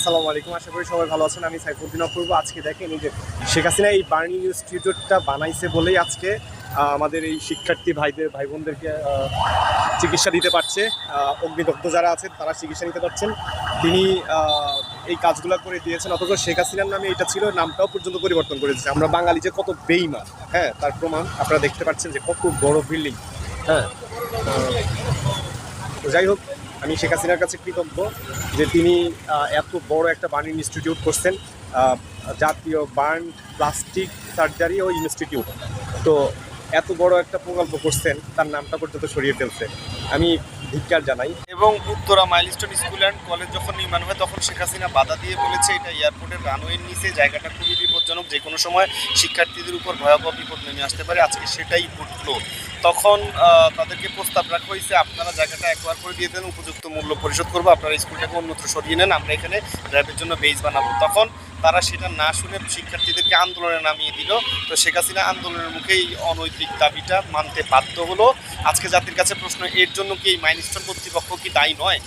আসসালামু আলাইকুম, আশা করি সবাই ভালো আছেন। আমি সাইফুদ্দিন অপূর্ব। আজকে দেখেন এই যে শেখ হাসিনা এই বার্নিং ইনস্টিটিউটটা বানাইছে বলেই আজকে আমাদের এই শিক্ষার্থী ভাইদের ভাই বোনদেরকে চিকিৎসা দিতে পারছে। অগ্নিদগ্ধ যারা আছেন, তারা চিকিৎসা নিতে পারছেন। তিনি এই কাজগুলো করে দিয়েছেন। অথচ শেখ হাসিনার নামে এটা ছিল, নামটাও পর্যন্ত পরিবর্তন করে দিয়েছে আমরা বাঙালি যে কত বেইমান হ্যাঁ তার প্রমাণ আপনারা দেখতে পাচ্ছেন যে কত বড় বিল্ডিং হ্যাঁ। যাই হোক আমি শেখ হাসিনার কাছে কৃতজ্ঞ যে তিনি এত বড় একটা বার্ন ইনস্টিটিউট করছেন জাতীয় বার্ন প্লাস্টিক সার্জারি ও ইনস্টিটিউট। তো এত বড় একটা প্রকল্প করছেন, তার নামটা পর্যন্ত সরিয়ে ফেলছে। আমি ধিক্কার জানাই। এবং Uttara Milestone school and college যখন নির্মাণ হয়, তখন শেখ হাসিনা বাধা দিয়ে বলেছে, এটা এয়ারপোর্টের রানওয়ের নিচে, জায়গাটা খুবই বিপজ্জনক, যে কোনো সময় শিক্ষার্থীদের উপর ভয়াবহ বিপদ নেমে আসতে পারে, আজকে সেটাই ঘটলো। তখন তাদেরকে প্রস্তাব রাখা হয়েছে, আপনারা জায়গাটা একবার করে দিয়ে দেন, উপযুক্ত মূল্য পরিশোধ করব, আপনারা স্কুলটাকে অন্যত্র সরিয়ে নেন, আমরা এখানে র্যাবের জন্য বেজ বানাবো। তখন তারা সেটা না শুনে শিক্ষার্থীদেরকে আন্দোলনে নামিয়ে দিল। তো শেখ হাসিনা আন্দোলনের মুখেই অনৈতিক দাবিটা মানতে বাধ্য হলো। আজকে জাতির কাছে প্রশ্ন, এর জন্য কি এই মাইনিস্টার কর্তৃপক্ষ কি দায়ী নয়?